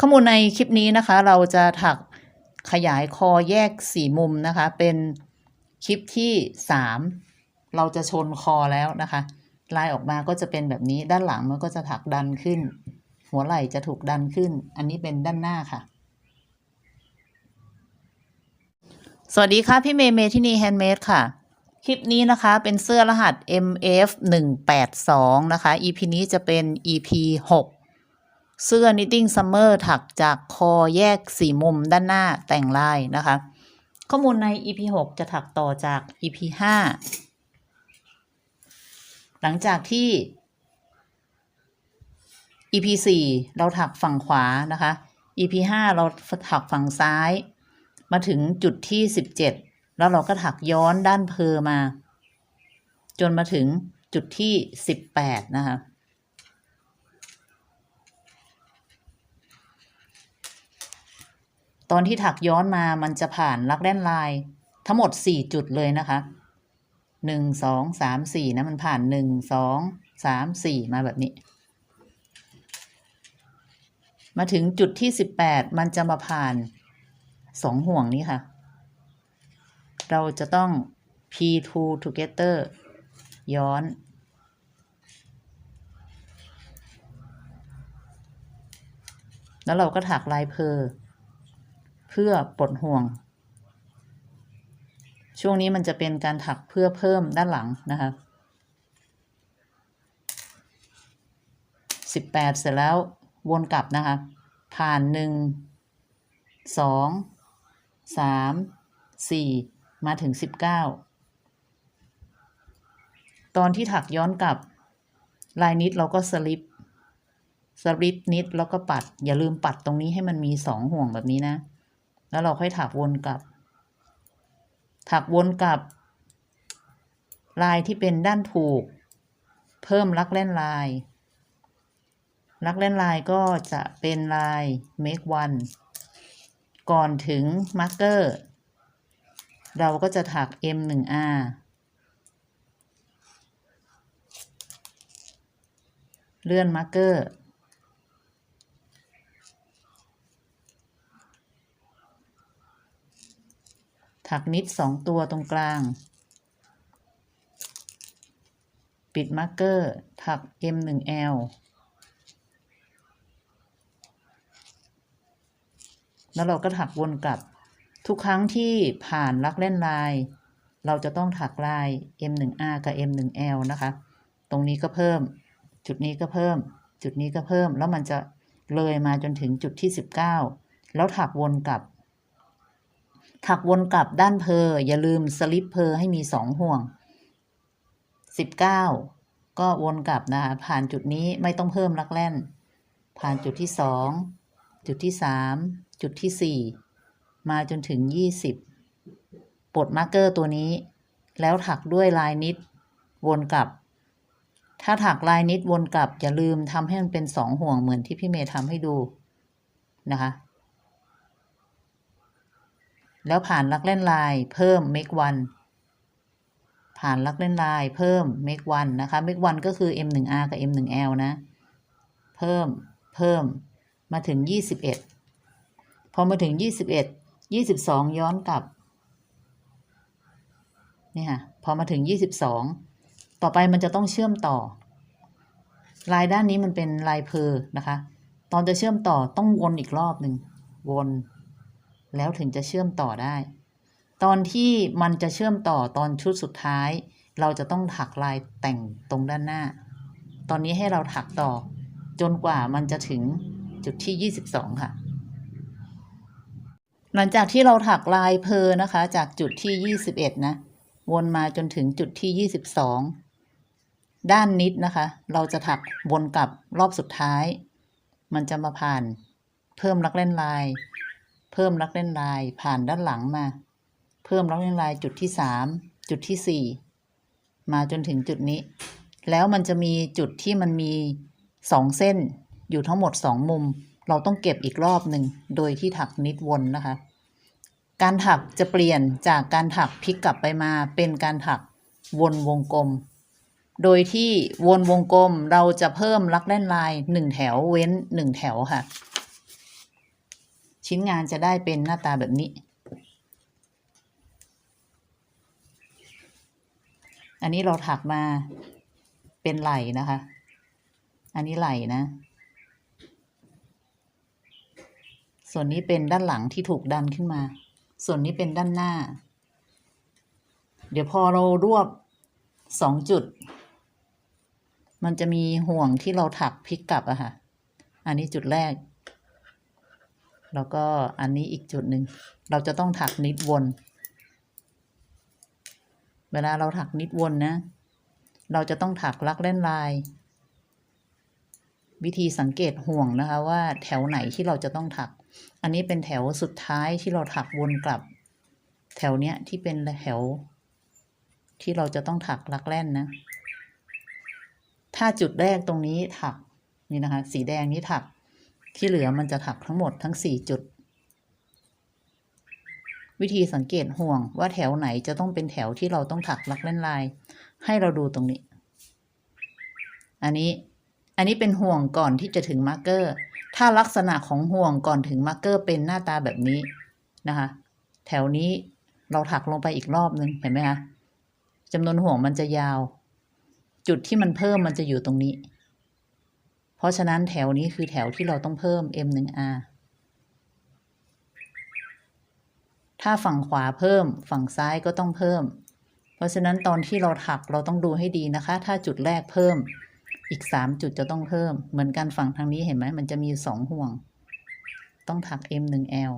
ข้อมูลในคลิปนี้นะคะ เราจะถักขยายคอแยกสี่มุมนะคะ เป็นคลิปที่สามเราจะชนคอแล้วนะคะ ลายออกมาก็จะเป็นแบบนี้ด้านหลังมันก็จะถักดันขึ้น หัวไหล่จะถูกดันขึ้น อันนี้เป็นด้านหน้าค่ะ สวัสดีค่ะ พี่เมย์เมที่นี่แฮนด์เมดค่ะ คลิปนี้นะคะเป็นเสื้อรหัส MF 1 8 2นะคะ EP นี้จะเป็น EP 6 เสื้อ knitting summer ถักจากคอแยกสี่มุมด้านหน้าแต่งลายนะคะ ข้อมูลใน EP 6 จะถักต่อจาก EP 5 หลังจากที่ EP 4 เราถักฝั่งขวานะคะ EP 5 เราถักฝั่งซ้าย มาถึงจุดที่ 17 แล้วเราก็ถักย้อนด้านเพอมา จนมาถึงจุดที่ 18 นะคะ ตอนที่ถักย้อนมามันจะผ่านลักแด้นลาย ทั้งหมด4จุดเลยนะคะ1 2 3 4นะมันผ่าน1 2 3 4มาแบบนี้ มาถึงจุดที่18มันจะมาผ่าน2ห่วงนี้ค่ะ เราจะต้อง P2 together ย้อนแล้วเราก็ถักลายเพอ เพื่อปลดห่วง ช่วงนี้มันจะเป็นการถักเพื่อเพิ่มด้านหลังนะคะสิบแปดเสร็จแล้ววนกลับนะคะ ผ่านหนึ่งสองสามสี่มาถึงสิบเก้าตอนที่ถักย้อนกลับ ลายนิดเราก็สลิปสลิปนิดแล้วก็ปัด อย่าลืมปัดตรงนี้ให้มันมีสองห่วงแบบนี้นะ แล้วเราค่อยถักวนกลับ ถักวนกลับ ลายที่เป็นด้านถูก เพิ่มลักเล่นลาย ลักเล่นลายก็จะเป็นลาย make one ก่อนถึงมาร์กเกอร์ เราก็จะถัก m 1 r เลื่อนมาร์กเกอร์ ถักนิดสองตัวตรงกลาง ปิดมาร์กเกอร์ถัก m 1 l แล้วเราก็ถักวนกลับ ทุกครั้งที่ผ่านลักเล่นลาย เราจะต้องถักลาย m 1 r กับ m 1 l นะคะ ตรงนี้ก็เพิ่ม จุดนี้ก็เพิ่ม จุดนี้ก็เพิ่ม แล้วมันจะเลยมาจนถึงจุดที่ 19 แล้วถักวนกลับ ถักวนกลับด้านเพออย่าลืมสลิปเพอให้มีสองห่วง19ก็วนกลับนะคะผ่านจุดนี้ไม่ต้องเพิ่มลักแล่น ผ่านจุดที่สองจุดที่สามจุดที่สี่มาจนถึงยี่สิบปลดมาร์กเกอร์ตัวนี้ แล้วถักด้วยลายนิดวนกลับ ถ้าถักลายนิดวนกลับอย่าลืมทำให้มันเป็นสองห่วงเหมือนที่พี่เมย์ทำให้ดูนะคะ แล้วผ่านลักเล่นลายเพิ่ม make one ผ่านลักเล่นลายเพิ่ม make one นะคะ make one ก็คือ m 1 r กับ m 1 l นะ เพิ่มเพิ่มมาถึง 21 พอมาถึง 21 22 ย้อนกลับนี่ค่ะพอมาถึง 22 ต่อไปมันจะต้องเชื่อมต่อ ลายด้านนี้มันเป็นลายเพอนะคะ ตอนจะเชื่อมต่อต้องวนอีกรอบหนึ่งวน แล้วถึงจะเชื่อมต่อได้ ตอนที่มันจะเชื่อมต่อตอนชุดสุดท้าย เราจะต้องถักลายแต่งตรงด้านหน้า ตอนนี้ให้เราถักต่อ จนกว่ามันจะถึงจุดที่ 22 ค่ะ หลังจากที่เราถักลายเพอนะคะ จากจุดที่ 21 นะ วนมาจนถึงจุดที่ 22 ด้านนิดนะคะ เราจะถักวนกลับรอบสุดท้าย มันจะมาผ่านเพิ่มลักเล่นลาย เพิ่มลักเล่นลายผ่านด้านหลังมา เพิ่มลักเล่นลายจุดที่3จุดที่4มาจนถึงจุดนี้ แล้วมันจะมีจุดที่มันมีสองเส้น อยู่ทั้งหมดสองมุม เราต้องเก็บอีกรอบหนึ่งโดยที่ถักนิดวนนะคะ การถักจะเปลี่ยนจากการถักพลิกกลับไปมาเป็นการถักวนวงกลม โดยที่วนวงกลมเราจะเพิ่มลักเล่นลายหนึ่งแถวเว้นหนึ่งแถวค่ะ ชิ้นงานจะได้เป็นหน้าตาแบบนี้ อันนี้เราถักมาเป็นไหล่นะคะ อันนี้ไหล่นะ ส่วนนี้เป็นด้านหลังที่ถูกดันขึ้นมา ส่วนนี้เป็นด้านหน้า เดี๋ยวพอเรารวบสองจุด มันจะมีห่วงที่เราถักพลิกกลับอะค่ะ อันนี้จุดแรก แล้วก็อันนี้อีกจุดหนึ่ง เราจะต้องถักนิดวน เวลาเราถักนิดวนนะ เราจะต้องถักลักเล่นลาย วิธีสังเกตห่วงนะคะว่าแถวไหนที่เราจะต้องถัก อันนี้เป็นแถวสุดท้ายที่เราถักวนกลับ แถวเนี้ยที่เป็นแถว ที่เราจะต้องถักลักแล่นนะ ถ้าจุดแรกตรงนี้ถักนี่นะคะ สีแดงนี้ถัก ที่เหลือมันจะถักทั้งหมดทั้งสี่จุด วิธีสังเกตห่วงว่าแถวไหนจะต้องเป็นแถวที่เราต้องถักลักเล่นลาย ให้เราดูตรงนี้ อันนี้อันนี้เป็นห่วงก่อนที่จะถึงมาร์กเกอร์ ถ้าลักษณะของห่วงก่อนถึงมาร์กเกอร์เป็นหน้าตาแบบนี้นะคะ แถวนี้เราถักลงไปอีกรอบนึงเห็นไหมคะจำนวนห่วงมันจะยาว จุดที่มันเพิ่มมันจะอยู่ตรงนี้ ราะฉะนั้นแถวนี้คือแถวที่เราต้องเพิ่ม M1R ถ้าฝั่งขวาเพิ่ม ฝั่งซ้ายก็ต้องเพิ่ม เพราะฉะนั้นตอนที่เราถักเราต้องดูให้ดีนะคะ ถ้าจุดแรกเพิ่ม อีกสามจุดจะต้องเพิ่ม เหมือนกันฝั่งทางนี้เห็นไหมมันจะมีสองห่วง ต้องถัก M1L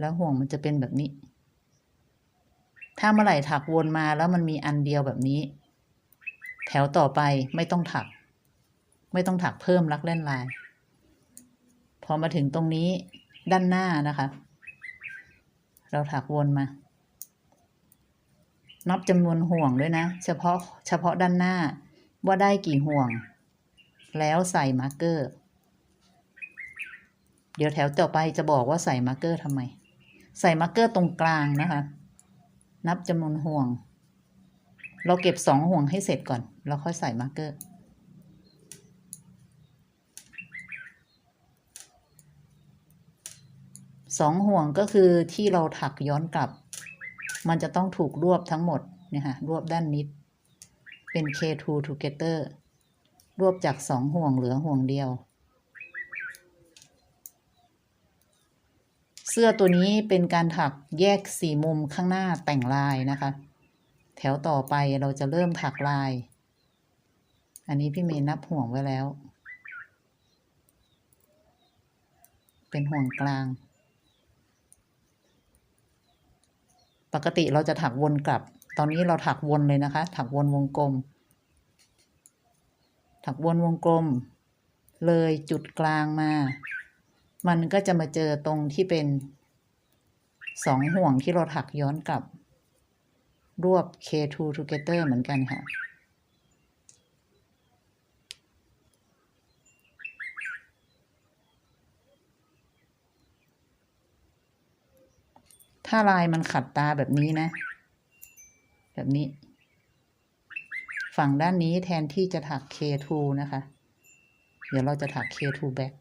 แล้วห่วงมันจะเป็นแบบนี้ ถ้าเมื่อไหร่ถักวนมาแล้วมันมีอันเดียวแบบนี้ แถวต่อไปไม่ต้องถัก ไม่ต้องถักเพิ่มลักเล่นลาย พอมาถึงตรงนี้ด้านหน้านะคะ เราถักวนมา นับจำนวนห่วงด้วยนะ เฉพาะเฉพาะด้านหน้าว่าได้กี่ห่วง แล้วใส่มาร์กเกอร์ เดี๋ยวแถวต่อไปจะบอกว่าใส่มาร์กเกอร์ทำไม ใส่มาร์กเกอร์ตรงกลางนะคะ นับจำนวนห่วง เราเก็บสองห่วงให้เสร็จก่อน แล้วค่อยใส่มาร์กเกอร์ สองห่วงก็คือที่เราถักย้อนกลับ มันจะต้องถูกรวบทั้งหมดเนี่ยค่ะรวบด้านนิด เป็น K2 together รวบจากสองห่วงเหลือห่วงเดียว เสื้อตัวนี้เป็นการถักแยกสี่มุมข้างหน้าแต่งลายนะคะ แถวต่อไปเราจะเริ่มถักลาย อันนี้พี่เมย์นับห่วงไว้แล้ว เป็นห่วงกลาง ปกติเราจะถักวนกลับ ตอนนี้เราถักวนเลยนะคะ ถักวนวงกลม ถักวนวงกลม เลยจุดกลางมา มันก็จะมาเจอตรงที่เป็นสองห่วงที่เราถักย้อนกลับ รวบ K2 together เหมือนกันค่ะ ถ้าลายมันขัดตาแบบนี้นะ แบบนี้ ฝั่งด้านนี้แทนที่จะถัก K2 นะคะ เดี๋ยวเราจะถัก K2 back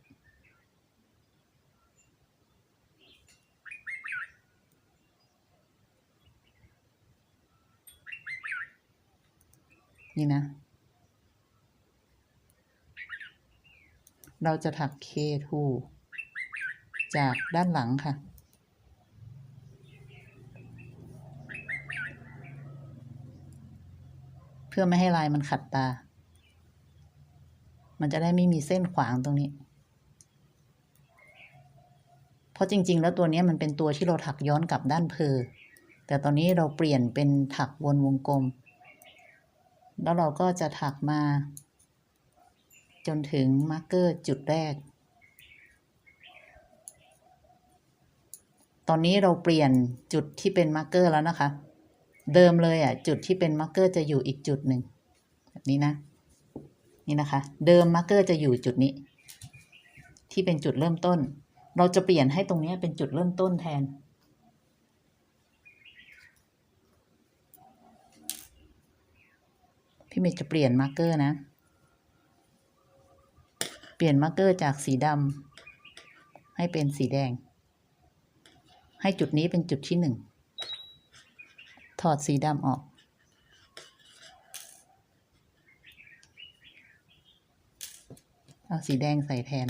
นี่นะ เราจะถัก K2 จากด้านหลังค่ะ พื่อไม่ให้ลายมันขัดตา มันจะได้ไม่มีเส้นขวางตรงนี้ เพราะจริง ๆ แล้วตัวนี้มันเป็นตัวที่เราถักย้อนกลับด้านเพอแต่ตอนนี้เราเปลี่ยนเป็นถักวนวงกลม แล้วเราก็จะถักมา จนถึงมาร์กเกอร์จุดแรก ตอนนี้เราเปลี่ยนจุดที่เป็นมาร์กเกอร์แล้วนะคะ เดิมเลยอะจุดที่เป็นมาร์กเกอร์จะอยู่อีกจุดหนึ่งแบบนี้นะ นี่นะคะ เดิมมาร์กเกอร์จะอยู่จุดนี้ ที่เป็นจุดเริ่มต้น เราจะเปลี่ยนให้ตรงนี้เป็นจุดเริ่มต้นแทน พี่เมย์จะเปลี่ยนมาร์กเกอร์นะ เปลี่ยนมาร์กเกอร์จากสีดำให้เป็นสีแดง ให้จุดนี้เป็นจุดที่หนึ่ง ถอดสีดำออก เอาสีแดงใส่แทน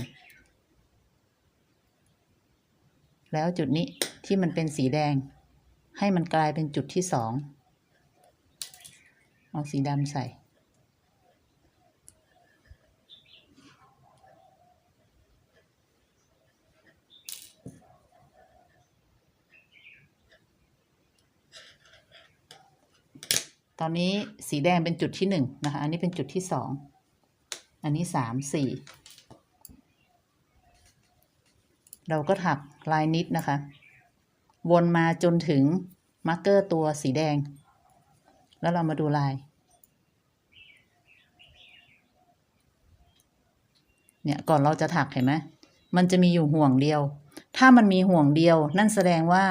แล้วจุดนี้ที่มันเป็นสีแดง ให้มันกลายเป็นจุดที่สอง เอาสีดำใส่ ต อนนี้สีแดงเป็นจุดที่หนึ่งนะคะ อันนี้เป็นจุดที่สอง อันนี้สามสี่ เราก็ถักลายนิดนะคะ วนมาจนถึงมาร์กเกอร์ตัวสีแดง แล้วเรามาดูลาย เนี่ยก่อนเราจะถักเห็นไหมมันจะมีอยู่ห่วงเดียว ถ้ามันมีห่วงเดียว นั่นแสดงว่า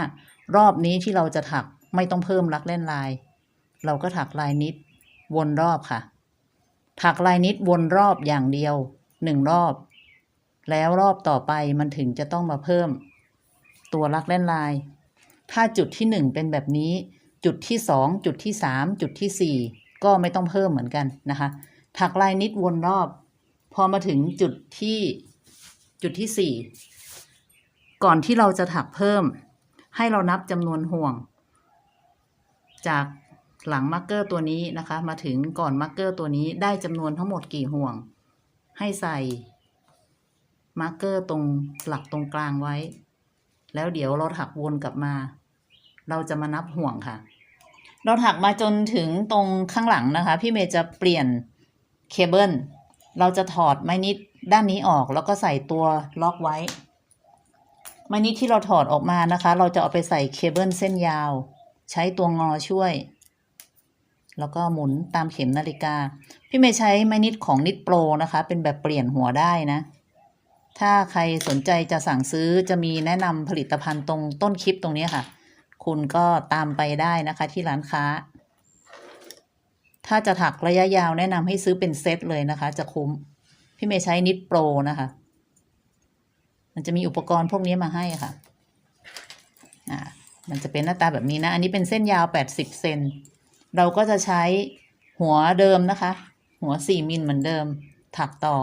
รอบนี้ที่เราจะถักไม่ต้องเพิ่มลักเล่นลาย เราก็ถักลายนิดวนรอบค่ะ ถักลายนิดวนรอบอย่างเดียวหนึ่งรอบ แล้วรอบต่อไปมันถึงจะต้องมาเพิ่ม ตัวลักเล่นลาย ถ้าจุดที่หนึ่งเป็นแบบนี้ จุดที่สองจุดที่สามจุดที่สี่ก็ไม่ต้องเพิ่มเหมือนกันนะคะ ถักลายนิดวนรอบ พอมาถึงจุดที่จุดที่สี่ก่อนที่เราจะถักเพิ่ม ให้เรานับจำนวนห่วง จาก หลังมาร์กเกอร์ตัวนี้นะคะ มาถึงก่อนมาร์กเกอร์ตัวนี้ได้จำนวนทั้งหมดกี่ห่วง ให้ใส่มาร์กเกอร์ตรงหลักตรงกลางไว้ แล้วเดี๋ยวเราถักวนกลับมา เราจะมานับห่วงค่ะ เราถักมาจนถึงตรงข้างหลังนะคะ พี่เมย์จะเปลี่ยนเคเบิลเราจะถอดไม้นิดด้านนี้ออกแล้วก็ใส่ตัวล็อกไว้ ไม้นิดที่เราถอดออกมานะคะ เราจะเอาไปใส่เคเบิลเส้นยาว ใช้ตัวงอช่วย แล้วก็หมุนตามเข็มนาฬิกา พี่เมย์ใช้ไม้นิดของนิดโปรนะคะ เป็นแบบเปลี่ยนหัวได้นะ ถ้าใครสนใจจะสั่งซื้อจะมีแนะนำผลิตภัณฑ์ตรงต้นคลิปตรงนี้ค่ะ คุณก็ตามไปได้นะคะที่ร้านค้า ถ้าจะถักระยะยาวแนะนำให้ซื้อเป็นเซตเลยนะคะ จะคุ้ม พี่เมย์ใช้นิดโปรนะคะ มันจะมีอุปกรณ์พวกนี้มาให้ค่ะ อ่า มันจะเป็นหน้าตาแบบนี้นะ อันนี้เป็นเส้นยาว 80 เซน เราก็จะใช้หัวเดิมนะคะ หัว4มิลเหมือนเดิมถักต่อ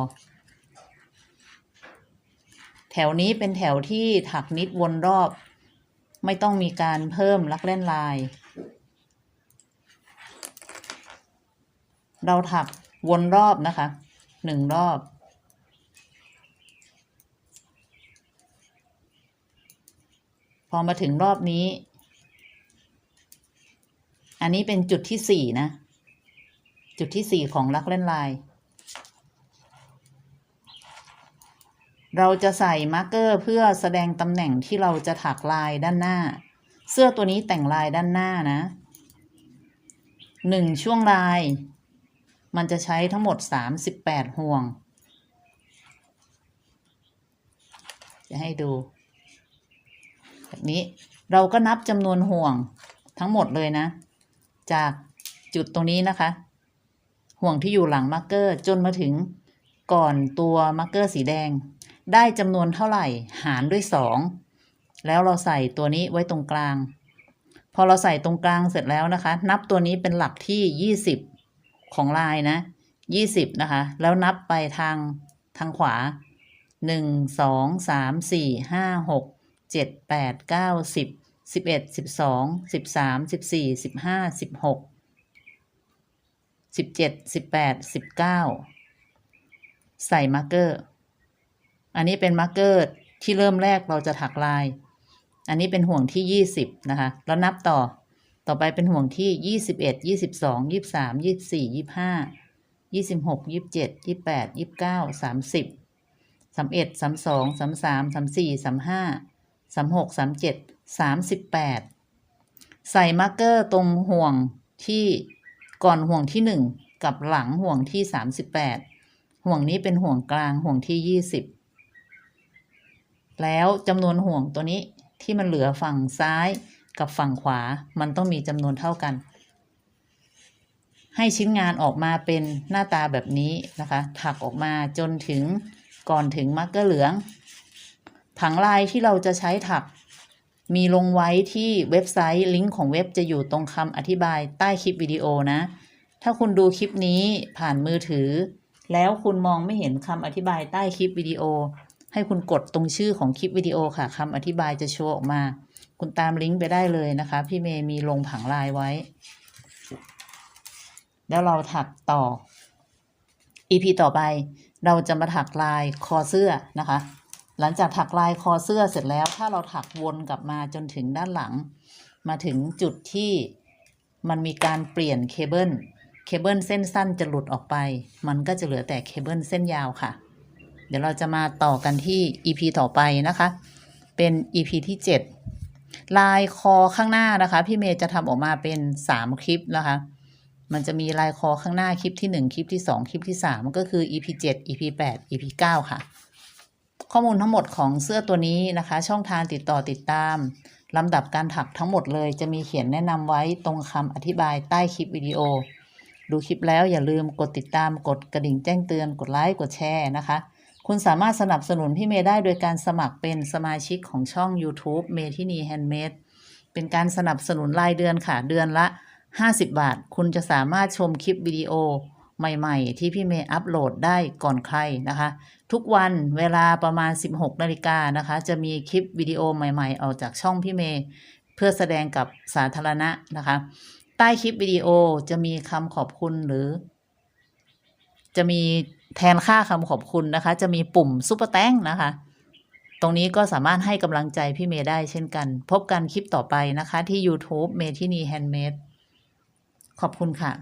แถวนี้เป็นแถวที่ถักนิดวนรอบ ไม่ต้องมีการเพิ่มลักเล่นลาย เราถักวนรอบนะคะหนึ่งรอบพอมาถึงรอบนี้ อันนี้เป็นจุดที่สี่นะ จุดที่สี่ของลักเล่นลาย เราจะใส่มาร์กเกอร์เพื่อแสดงตำแหน่งที่เราจะถักลายด้านหน้า เสื้อตัวนี้แต่งลายด้านหน้านะหนึ่งช่วงลาย มันจะใช้ทั้งหมดสามสิบแปดห่วง จะให้ดูแบบนี้เราก็นับจำนวนห่วงทั้งหมดเลยนะ จากจุดตรงนี้นะคะ ห่วงที่อยู่หลังมาร์กเกอร์จนมาถึงก่อนตัวมาร์กเกอร์สีแดง ได้จำนวนเท่าไหร่หารด้วย 2 แล้วเราใส่ตัวนี้ไว้ตรงกลาง พอเราใส่ตรงกลางเสร็จแล้วนะคะ นับตัวนี้เป็นหลักที่ 20 ของลายนะ 20 นะคะ แล้วนับไปทางทางขวา 1 2 3 4 5 6 7 8 9 10 สิบเอ็ดสิบสองสิบสามสิบสี่สิบห้าสิบหกสิบเจ็ดสิบแปดสิบเก้าใส่มาร์กเกอร์ อันนี้เป็นมาร์กเกอร์ที่เริ่มแรกเราจะถักลาย อันนี้เป็นห่วงที่ยี่สิบนะคะ แล้วนับต่อ ต่อไปเป็นห่วงที่ยี่สิบเอ็ดยี่สิบสองยี่สามยี่สี่ยี่ห้ายี่สิบหกยี่เจ็ดยี่แปดยี่เก้าสามสิบสามเอ็ดสามสองสามสามสามสี่สามห้าสามหกสามเจ็ด สามสิบแปดใส่มาร์กเกอร์ตรงห่วงที่ก่อนห่วงที่หนึ่งกับหลังห่วงที่สามสิบแปดห่วงนี้เป็นห่วงกลางห่วงที่ยี่สิบแล้วจำนวนห่วงตัวนี้ที่มันเหลือฝั่งซ้ายกับฝั่งขวามันต้องมีจำนวนเท่ากัน ให้ชิ้นงานออกมาเป็นหน้าตาแบบนี้นะคะ ถักออกมาจนถึงก่อนถึงมาร์กเกอร์เหลือง ผังลายที่เราจะใช้ถัก มีลงไว้ที่เว็บไซต์ลิงก์ของเว็บจะอยู่ตรงคำอธิบายใต้คลิปวิดีโอนะ ถ้าคุณดูคลิปนี้ผ่านมือถือ แล้วคุณมองไม่เห็นคำอธิบายใต้คลิปวิดีโอ ให้คุณกดตรงชื่อของคลิปวิดีโอค่ะคำอธิบายจะโชว์ออกมา คุณตามลิงก์ไปได้เลยนะคะ พี่เมย์มีลงผังลายไว้ แล้วเราถักต่อ EP ต่อไปเราจะมาถักลายคอเสื้อนะคะ หลังจากถักลายคอเสื้อเสร็จแล้ว ถ้าเราถักวนกลับมาจนถึงด้านหลัง มาถึงจุดที่มันมีการเปลี่ยนเคเบิลเคเบิลเส้นสั้นจะหลุดออกไป มันก็จะเหลือแต่เคเบิลเส้นยาวค่ะ เดี๋ยวเราจะมาต่อกันที่ EP ต่อไปนะคะ เป็น EP ที่ 7 ลายคอข้างหน้านะคะ พี่เมย์จะทำออกมาเป็น 3 คลิปนะคะ มันจะมีลายคอข้างหน้าคลิปที่ 1 คลิปที่ 2 คลิปที่ 3 ก็คือ EP 7 EP 8 EP 9 ค่ะ ข้อมูลทั้งหมดของเสื้อตัวนี้นะคะ ช่องทางติดต่อติดตามลำดับการถักทั้งหมดเลยจะมีเขียนแนะนำไว้ตรงคำอธิบายใต้คลิปวิดีโอ ดูคลิปแล้วอย่าลืมกดติดตามกดกระดิ่งแจ้งเตือนกดไลค์กดแชร์นะคะ คุณสามารถสนับสนุนพี่เมย์ได้โดยการสมัครเป็นสมาชิกของช่อง YouTube เมทินีแฮนด์เมดเป็นการสนับสนุนรายเดือนค่ะเดือนละ 50 บาท คุณจะสามารถชมคลิปวิดีโอ ใหม่ๆ ที่พี่เมย์อัปโหลดได้ก่อนใครนะคะ ทุกวันเวลาประมาณ 16นาฬิกานะคะ จะมีคลิปวิดีโอใหม่ๆ ออกจากช่องพี่เมย์เพื่อแสดงกับสาธารณะนะคะ ใต้คลิปวิดีโอจะมีคำขอบคุณหรือ จะมีแทนค่าคำขอบคุณนะคะ จะมีปุ่มซุปเปอร์แตงนะคะตรงนี้ก็สามารถให้กำลังใจพี่เมย์ได้เช่นกัน พบกันคลิปต่อไปนะคะที่ YouTube เมทินีแฮนด์เมดขอบคุณค่ะ